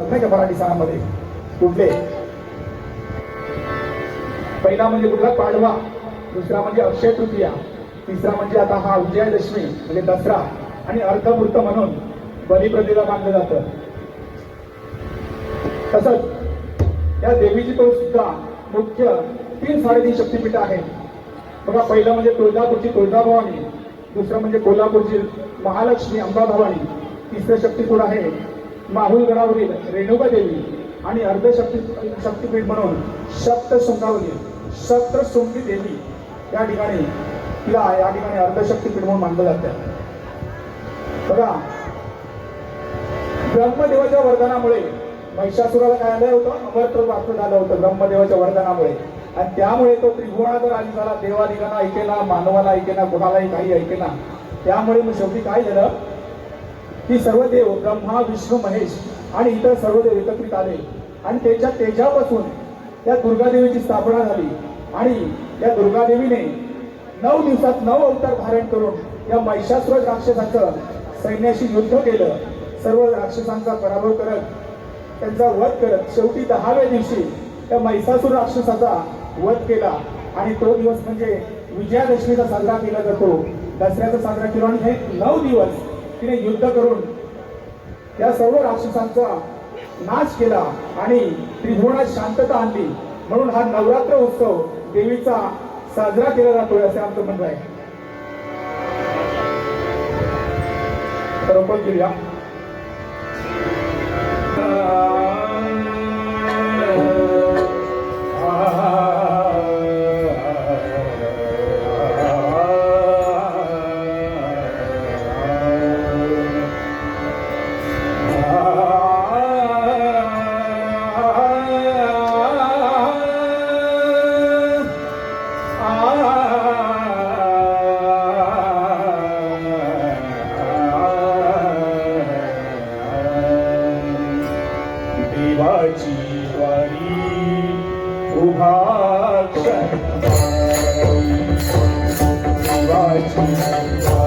नाही का मराठी सणामध्ये कुठले पहिला म्हणजे कुठला? पाडवा. दुसरा म्हणजे अक्षय तृतीया. तिसरा म्हणजे आता हा विजयादशमी म्हणजे दसरा. आणि अर्थमूर्त म्हणून बलिप्रतिला मानलं जातं. तसंच या देवीची तो सुद्धा मुख्य तीन साडेतीन शक्तीपीठ आहेत बघा पहिलं म्हणजे तुळजापूरची तुळजाभवानी. दुसरं म्हणजे कोल्हापूरची महालक्ष्मी अंबाभवानी. तिसरं शक्तीपीठ आहे माहुलगडावरील रेणुका देवी आणि अर्धशक्ती शक्तीपीठ म्हणून सप्तशृंगावरील सप्तशृंगी देवी या ठिकाणी तिला या ठिकाणी अर्धशक्तीपीठ म्हणून मानलं जातं. बघा ब्रह्मदेवाच्या वरदानामुळे महिषासुराला काय आलं होतं? अमरत्व प्राप्त झालं होतं ब्रह्मदेवाच्या वरदानामुळे. आणि त्यामुळे तो त्रिभुवनाचा राजी झाला देवादिकांना ऐकेना मानवाला ऐकेना कुणालाही काही ऐकेना. त्यामुळे मग शेवटी काय झालं? की सर्व देव ब्रह्मा विष्णू महेश आणि इतर सर्व देव एकत्रित आले. आणि त्याच्या तेजापासून त्या दुर्गादेवीची स्थापना झाली. आणि त्या दुर्गादेवीने नऊ दिवसात नऊ अवतार धारण करून या महिषासुर राक्षसाचं सैन्याशी युद्ध केलं. सर्व राक्षसांचा पराभव करत त्यांचा वध करत शेवटी दहाव्या दिवशी त्या महिषासूर राक्षसाचा वध केला. आणि तो दिवस म्हणजे विजयादशमीचा साजरा केला जातो. दसऱ्याचा साजरा केला. आणि हे नऊ दिवस तिने युद्ध करून या सर्व राक्षसांचा नाश केला आणि त्रिभुवनात शांतता आणली. म्हणून हा नवरात्र उत्सव देवीचा साजरा केला जातोय असे आमचं म्हणणं आहे. तर आपण उभा देवाची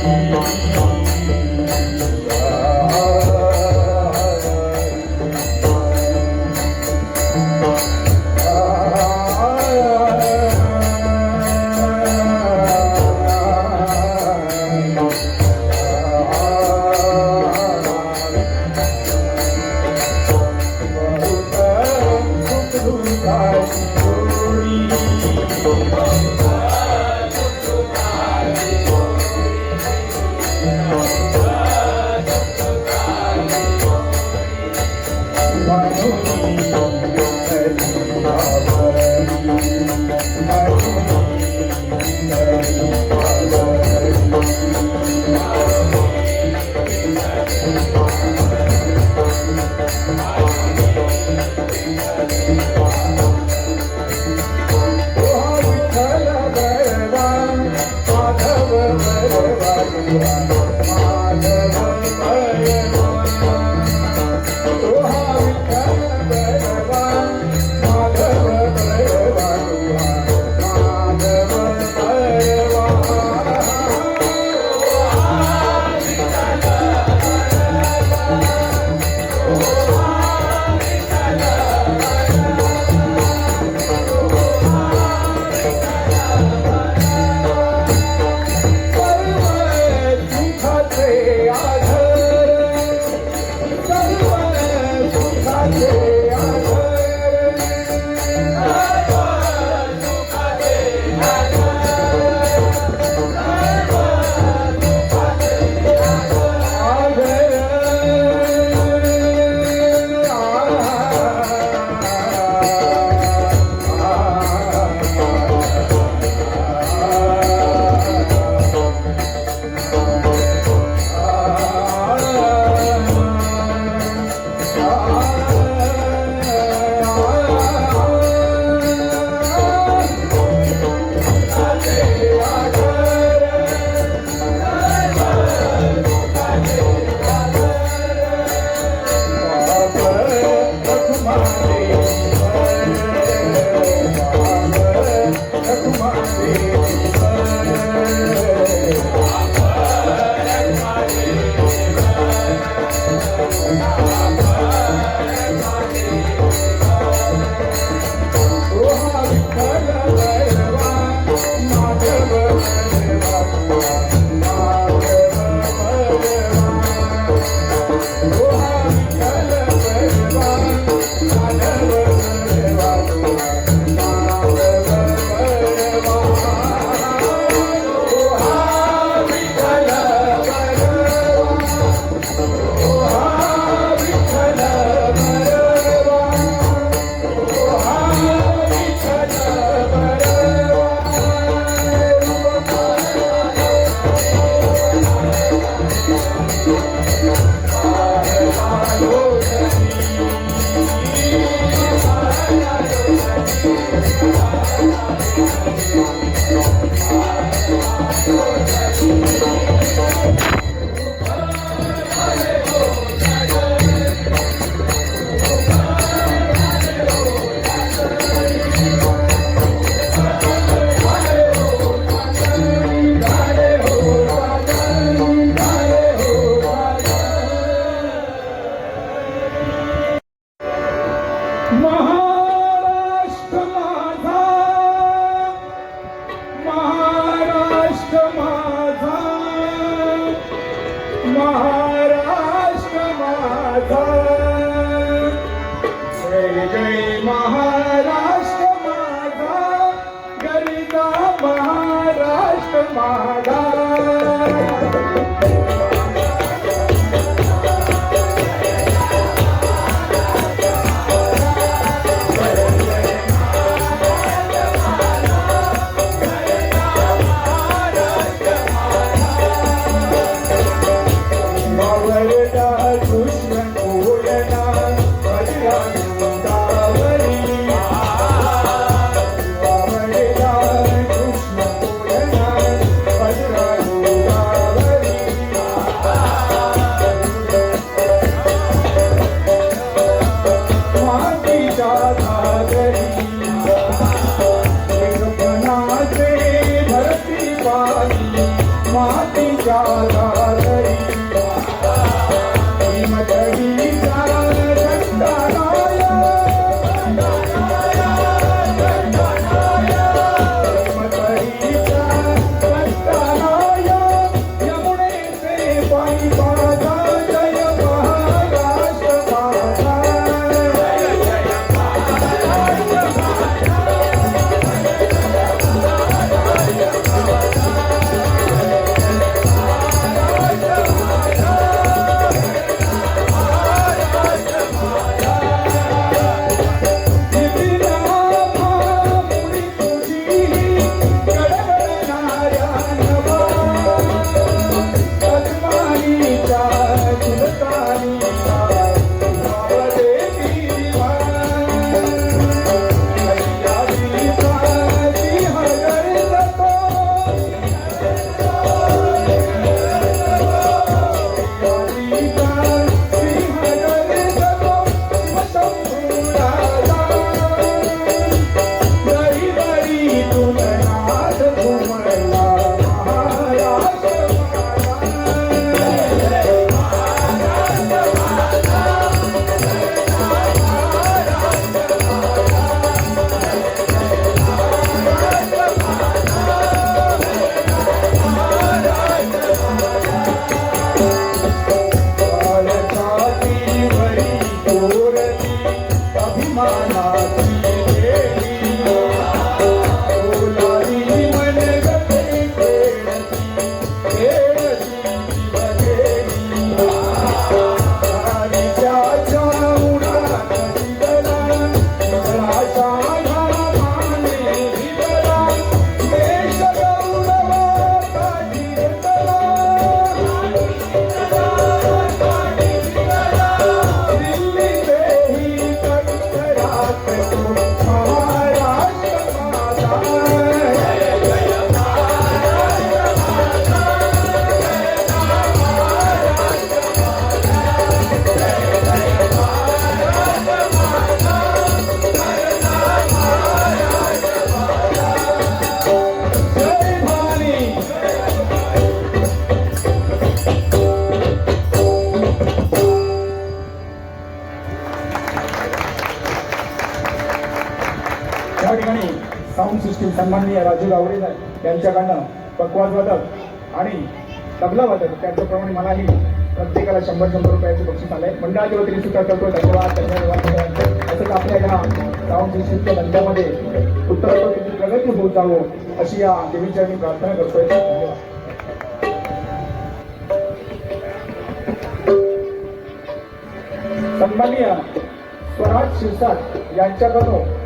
Thank. महाराष्ट्र महाराष्ट्र सन्माननीय राजू गावडे यांच्याकडनं पकवाज वादक आणि तबला वादक त्याचप्रमाणे मलाही प्रत्येकाला शंभर शंभर रुपयाचं बक्षीस आलंय. मंडळाच्या वतीने सुद्धा करतो धन्यवाद धन्यवाद तसंच आपल्या या राऊंड सिस्टीमच्या धंद्यामध्ये उत्तरोत्तर प्रगती होत जावं अशी या देवीच्या मी प्रार्थना करतोय. धन्यवाद. सन्माननीय स्वराज शिरसाट यांच्याकडून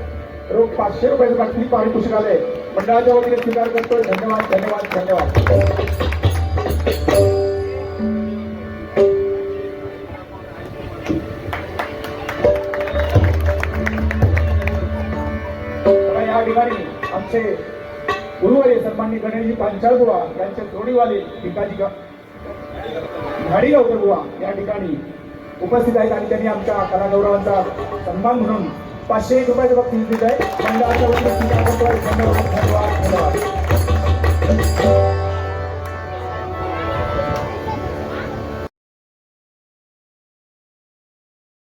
रोख पाचशे रुपयाचं बाटली पारितोषिक आले मंडळाच्या वतीने स्वीकार करतोय. धन्यवाद धन्यवाद धन्यवाद. या ठिकाणी आमचे गुरुवारी सन्मान्य गणेशजी पांचाळ बुवा यांचे जोडीवाले भिकाजी गा- घाडी गावकर बुवा या ठिकाणी उपस्थित आहेत आणि त्यांनी आमच्या कलागौरवांचा सन्मान म्हणून पाचशे एक रुपयाचं बघ दिलं आहे. मंडळाच्या वतीने धन्यवाद धन्यवाद धन्यवाद.